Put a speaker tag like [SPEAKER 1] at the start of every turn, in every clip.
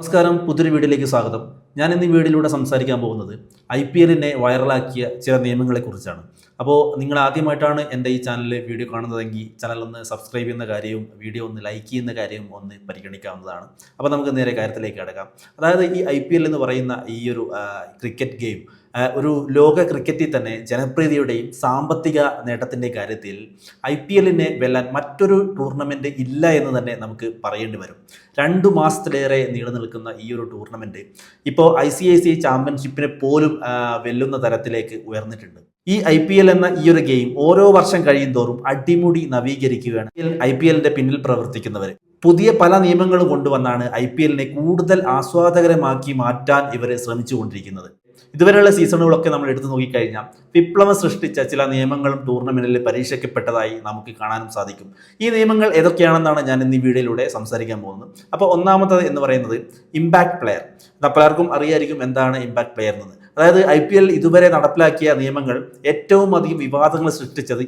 [SPEAKER 1] നമസ്കാരം പുതിയൊരു വീഡിയോയിലേക്ക് സ്വാഗതം. ഞാൻ ഇന്ന് ഈ വീഡിയോയിലൂടെ സംസാരിക്കാൻ പോകുന്നത് ഐ പി എല്ലിനെ വൈറലാക്കിയ ചില നിയമങ്ങളെക്കുറിച്ചാണ്. അപ്പോൾ നിങ്ങൾ ആദ്യമായിട്ടാണ് എന്റെ ഈ ചാനലിൽ വീഡിയോ കാണുന്നതെങ്കിൽ ചാനൽ ഒന്ന് സബ്സ്ക്രൈബ് ചെയ്യുന്ന കാര്യവും വീഡിയോ ഒന്ന് ലൈക്ക് ചെയ്യുന്ന കാര്യവും ഒന്ന് പരിഗണിക്കാവുന്നതാണ്. അപ്പോൾ നമുക്ക് നേരെ കാര്യത്തിലേക്ക് കിടക്കാം. അതായത് ഈ ഐ എന്ന് പറയുന്ന ഈ ഒരു ക്രിക്കറ്റ് ഗെയിം ഒരു ലോക ക്രിക്കറ്റിൽ തന്നെ ജനപ്രീതിയുടെയും സാമ്പത്തിക നേട്ടത്തിന്റെ കാര്യത്തിൽ ഐ പി എല്ലിനെ വെല്ലാൻ മറ്റൊരു ടൂർണമെന്റ് ഇല്ല എന്ന് തന്നെ നമുക്ക് പറയേണ്ടി വരും. രണ്ടു മാസത്തിലേറെ നീണ്ടു നിൽക്കുന്ന ഈ ഒരു ടൂർണമെന്റ് ഇപ്പോൾ ഐ സി ഐ സി ചാമ്പ്യൻഷിപ്പിനെ പോലും വെല്ലുന്ന തരത്തിലേക്ക് ഉയർന്നിട്ടുണ്ട്. ഈ ഐ പി എൽ എന്ന ഈ ഒരു ഗെയിം ഓരോ വർഷം കഴിയും തോറും അടിമുടി നവീകരിക്കുകയാണ് ഐ പി എല്ലിന്റെ പിന്നിൽ പ്രവർത്തിക്കുന്നവർ. പുതിയ പല നിയമങ്ങളും കൊണ്ടുവന്നാണ് ഐ പി എല്ലിനെ കൂടുതൽ ആസ്വാദകരമാക്കി മാറ്റാൻ ഇവർ ശ്രമിച്ചുകൊണ്ടിരിക്കുന്നത്. ഇതുവരെയുള്ള സീസണുകളൊക്കെ നമ്മൾ എടുത്തു നോക്കിക്കഴിഞ്ഞാൽ വിപ്ലവം സൃഷ്ടിച്ച ചില നിയമങ്ങളും ടൂർണമെന്റിൽ പരീക്ഷിക്കപ്പെട്ടതായി നമുക്ക് കാണാനും സാധിക്കും. ഈ നിയമങ്ങൾ ഏതൊക്കെയാണെന്നാണ് ഞാൻ ഇന്ന് ഈ വീഡിയോയിലൂടെ സംസാരിക്കാൻ പോകുന്നത്. അപ്പോൾ ഒന്നാമത്തത് എന്ന് പറയുന്നത് ഇമ്പാക്ട് പ്ലെയർ പലർക്കും അറിയായിരിക്കും എന്താണ് ഇമ്പാക്ട് പ്ലെയർ എന്നത്. അതായത് ഐ പി എൽ ഇതുവരെ നടപ്പിലാക്കിയ നിയമങ്ങൾ ഏറ്റവും അധികം വിവാദങ്ങൾ സൃഷ്ടിച്ചത്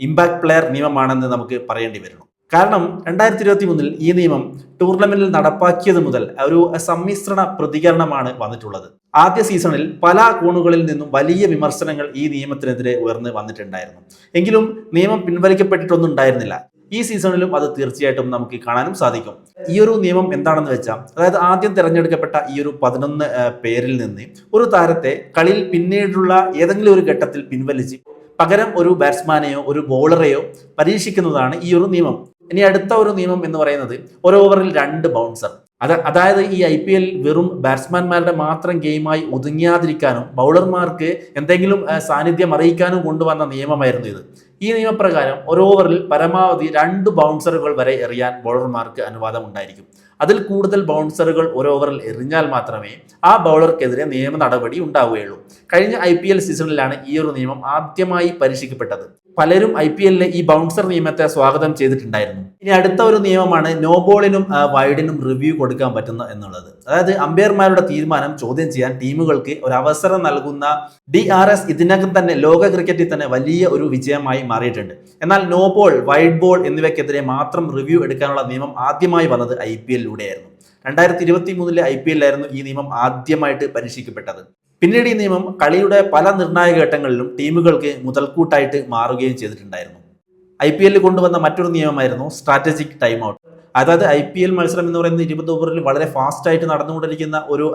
[SPEAKER 1] ഇമ്പാക്ട് പ്ലെയർ നിയമമാണെന്ന് നമുക്ക് പറയേണ്ടി വരുന്നു. കാരണം രണ്ടായിരത്തി ഇരുപത്തി മൂന്നിൽ ഈ നിയമം ടൂർണമെന്റിൽ നടപ്പാക്കിയത് മുതൽ ഒരു സമ്മിശ്രണ പ്രതികരണമാണ് വന്നിട്ടുള്ളത്. ആദ്യ സീസണിൽ പല കോണുകളിൽ നിന്നും വലിയ വിമർശനങ്ങൾ ഈ നിയമത്തിനെതിരെ ഉയർന്ന് വന്നിട്ടുണ്ടായിരുന്നു. എങ്കിലും നിയമം പിൻവലിക്കപ്പെട്ടിട്ടൊന്നും ഉണ്ടായിരുന്നില്ല ഈ സീസണിലും അത് തീർച്ചയായിട്ടും നമുക്ക് കാണാനും സാധിക്കും. ഈ ഒരു നിയമം എന്താണെന്ന് വെച്ചാൽ അതായത് ആദ്യം തിരഞ്ഞെടുക്കപ്പെട്ട ഈ ഒരു പതിനൊന്ന് പേരിൽ നിന്ന് ഒരു താരത്തെ കളിയിൽ പിന്നീടുള്ള ഏതെങ്കിലും ഒരു ഘട്ടത്തിൽ പിൻവലിച്ച് പകരം ഒരു ബാറ്റ്സ്മാനെയോ ഒരു ബോളറെയോ പരീക്ഷിക്കുന്നതാണ് ഈ ഒരു നിയമം. ഇനി അടുത്ത ഒരു നിയമം എന്ന് പറയുന്നത് ഒരു ഓവറിൽ രണ്ട് ബൗൺസർ അത് അതായത് ഈ ഐ പി എൽ വെറും ബാറ്റ്സ്മാൻമാരുടെ മാത്രം ഗെയിമായി ഒതുങ്ങിയാതിരിക്കാനും ബൗളർമാർക്ക് എന്തെങ്കിലും സാന്നിധ്യം അറിയിക്കാനും കൊണ്ടുവന്ന നിയമമായിരുന്നു ഇത്. ഈ നിയമപ്രകാരം ഒരു ഓവറിൽ പരമാവധി രണ്ട് ബൗൺസറുകൾ വരെ എറിയാൻ ബൗളർമാർക്ക് അനുവാദം ഉണ്ടായിരിക്കും അതിൽ കൂടുതൽ ബൗൺസറുകൾ ഒരു ഓവറിൽ എറിഞ്ഞാൽ മാത്രമേ ആ ബൗളർക്കെതിരെ നിയമ നടപടി ഉണ്ടാവുകയുള്ളൂ. കഴിഞ്ഞ ഐ പി എൽ സീസണിലാണ് ഈ ഒരു നിയമം ആദ്യമായി പരീക്ഷിക്കപ്പെട്ടത് പലരും ഐ പി എല്ലിലെ ഈ ബൗൺസർ നിയമത്തെ സ്വാഗതം ചെയ്തിട്ടുണ്ടായിരുന്നു. ഇനി അടുത്ത ഒരു നിയമമാണ് നോ ബോളിനും വൈഡിനും റിവ്യൂ കൊടുക്കാൻ പറ്റുന്ന എന്നുള്ളത്. അതായത് അമ്പയർമാരുടെ തീരുമാനം ചോദ്യം ചെയ്യാൻ ടീമുകൾക്ക് ഒരു അവസരം നൽകുന്ന ഡി ആർ എസ് ഇതിനകം തന്നെ ലോക ക്രിക്കറ്റിൽ തന്നെ വലിയ ഒരു വിജയമായി മാറിയിട്ടുണ്ട്. എന്നാൽ നോ ബോൾ വൈഡ് ബോൾ എന്നിവയ്ക്കെതിരെ മാത്രം റിവ്യൂ എടുക്കാനുള്ള നിയമം ആദ്യമായി വന്നത് ഐ പി എല്ലിലൂടെയായിരുന്നു രണ്ടായിരത്തി ഇരുപത്തി മൂന്നിലെ ഐ പി എല്ലിലായിരുന്നു ഈ നിയമം ആദ്യമായിട്ട് പരീക്ഷിക്കപ്പെട്ടത് പിന്നീട് ഈ നിയമം കളിയുടെ പല നിർണായക ഘട്ടങ്ങളിലും ടീമുകൾക്ക് മുതൽക്കൂട്ടായിട്ട് മാറുകയും ചെയ്തിട്ടുണ്ടായിരുന്നു. ഐ പി എല്ലിൽ കൊണ്ടുവന്ന മറ്റൊരു നിയമമായിരുന്നു സ്ട്രാറ്റജിക് ടൈം ഔട്ട് അതായത് ഐ പി എൽ മത്സരം എന്ന് പറയുന്നത് ഇരുപത് ഓവറിൽ വളരെ ഫാസ്റ്റ് ആയിട്ട് നടന്നുകൊണ്ടിരിക്കുന്ന ഒരു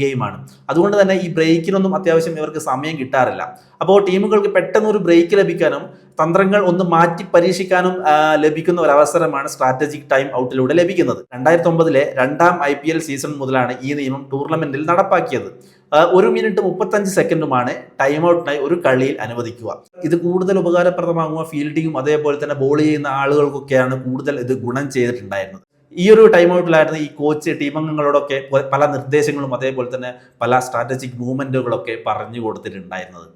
[SPEAKER 1] ഗെയിമാണ്. അതുകൊണ്ട് തന്നെ ഈ ബ്രേക്കിനൊന്നും അത്യാവശ്യം ഇവർക്ക് സമയം കിട്ടാറില്ല. അപ്പോൾ ടീമുകൾക്ക് പെട്ടെന്ന് ഒരു ബ്രേക്ക് ലഭിക്കാനും തന്ത്രങ്ങൾ ഒന്ന് മാറ്റി പരീക്ഷിക്കാനും ലഭിക്കുന്ന ഒരു അവസരമാണ് സ്ട്രാറ്റജിക് ടൈം ഔട്ടിലൂടെ ലഭിക്കുന്നത്. രണ്ടായിരത്തി ഒമ്പതിലെ രണ്ടാം ഐ സീസൺ മുതലാണ് ഈ നിയമം ടൂർണമെന്റിൽ നടപ്പാക്കിയത്. ഒരു മിനിറ്റ് മുപ്പത്തഞ്ച് സെക്കൻഡുമാണ് ടൈം ഔട്ടിനായി ഒരു കളിയിൽ അനുവദിക്കുക. ഇത് കൂടുതൽ ഉപകാരപ്രദമാകുക ഫീൽഡിങ്ങും അതേപോലെ തന്നെ ബോൾ ചെയ്യുന്ന ആളുകൾക്കൊക്കെയാണ് കൂടുതൽ ഇത് ഗുണം ചെയ്തിട്ടുണ്ടായിരുന്നത്. ഈ ഒരു ടൈം ഔട്ടിലായിരുന്നു ഈ കോച്ച് ടീം അംഗങ്ങളോടൊക്കെ പല നിർദ്ദേശങ്ങളും അതേപോലെ തന്നെ പല സ്ട്രാറ്റജിക് മൂവ്മെന്റുകളൊക്കെ പറഞ്ഞു കൊടുത്തിട്ടുണ്ടായിരുന്നത്.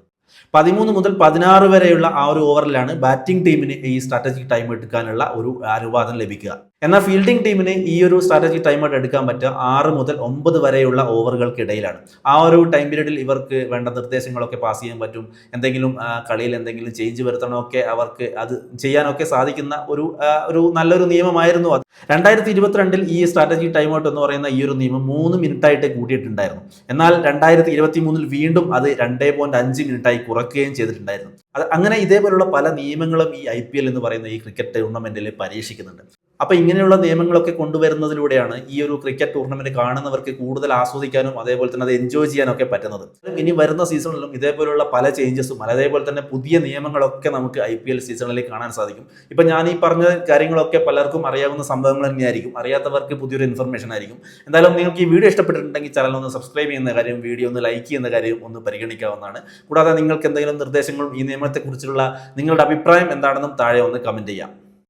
[SPEAKER 1] പതിമൂന്ന് മുതൽ പതിനാറ് വരെയുള്ള ആ ഒരു ഓവറിലാണ് ബാറ്റിംഗ് ടീമിന് ഈ സ്ട്രാറ്റജിക് ടൈം എടുക്കാനുള്ള ഒരു അനുവാദം ലഭിക്കുക. എന്നാൽ ഫീൽഡിംഗ് ടീമിന് ഈ ഒരു സ്ട്രാറ്റജി ടൈം ആയിട്ട് എടുക്കാൻ പറ്റുക ആറ് മുതൽ ഒമ്പത് വരെയുള്ള ഓവറുകൾക്കിടയിലാണ്. ആ ഒരു ടൈം പീരീഡിൽ ഇവർക്ക് വേണ്ട നിർദ്ദേശങ്ങളൊക്കെ പാസ് ചെയ്യാൻ പറ്റും. എന്തെങ്കിലും കളിയിൽ എന്തെങ്കിലും ചേഞ്ച് വരുത്തണമൊക്കെ അവർക്ക് അത് ചെയ്യാനൊക്കെ സാധിക്കുന്ന ഒരു ഒരു നല്ലൊരു നിയമമായിരുന്നു അത്. രണ്ടായിരത്തി ഇരുപത്തിരണ്ടിൽ ഈ സ്ട്രാറ്റജി ടൈം ഔട്ട് എന്ന് പറയുന്ന ഈ ഒരു നിയമം മൂന്ന് മിനിറ്റായിട്ട് കൂട്ടിയിട്ടുണ്ടായിരുന്നു. എന്നാൽ രണ്ടായിരത്തി ഇരുപത്തി മൂന്നിൽ വീണ്ടും അത് രണ്ടേ പോയിന്റ് അഞ്ച് മിനിറ്റായി കുറയ്ക്കുകയും ചെയ്തിട്ടുണ്ടായിരുന്നു. അത് അങ്ങനെ ഇതേപോലുള്ള പല നിയമങ്ങളും ഈ ഐ പി എൽ എന്ന് പറയുന്ന ഈ ക്രിക്കറ്റ് ടൂർണമെന്റിൽ പരീക്ഷിക്കുന്നുണ്ട്. അപ്പൊ ഇങ്ങനെയുള്ള നിയമങ്ങളൊക്കെ കൊണ്ടുവരുന്നതിലൂടെയാണ് ഈ ഒരു ക്രിക്കറ്റ് ടൂർണമെന്റ് കാണുന്നവർക്ക് കൂടുതൽ ആസ്വദിക്കാനും അതേപോലെ തന്നെ അത് എൻജോയ് ചെയ്യാനൊക്കെ പറ്റുന്നത്. ഇനി വരുന്ന സീസണിലും ഇതേപോലുള്ള പല ചേഞ്ചസും അതേപോലെ തന്നെ പുതിയ നിയമങ്ങളൊക്കെ നമുക്ക് ഐ പി എൽ സീസണിൽ കാണാൻ സാധിക്കും. ഇപ്പൊ ഞാൻ ഈ പറഞ്ഞ കാര്യങ്ങളൊക്കെ പലർക്കും അറിയാവുന്ന സംഭവങ്ങൾ തന്നെയായിരിക്കും. അറിയാത്തവർക്ക് പുതിയൊരു ഇൻഫർമേഷൻ ആയിരിക്കും. എന്തായാലും നിങ്ങൾക്ക് ഈ വീഡിയോ ഇഷ്ടപ്പെട്ടിട്ടുണ്ടെങ്കിൽ ചാനൽ ഒന്ന് സബ്സ്ക്രൈബ് ചെയ്യുന്ന കാര്യം വീഡിയോ ഒന്ന് ലൈക്ക് ചെയ്യുന്ന കാര്യം ഒന്ന് പരിഗണിക്കാവുന്നതാണ്. കൂടാതെ നിങ്ങൾക്ക് എന്തെങ്കിലും നിർദ്ദേശങ്ങളും ഈ നിയമത്തെക്കുറിച്ചുള്ള നിങ്ങളുടെ അഭിപ്രായം എന്താണെന്നും താഴെ ഒന്ന് കമന്റ് ചെയ്യാം.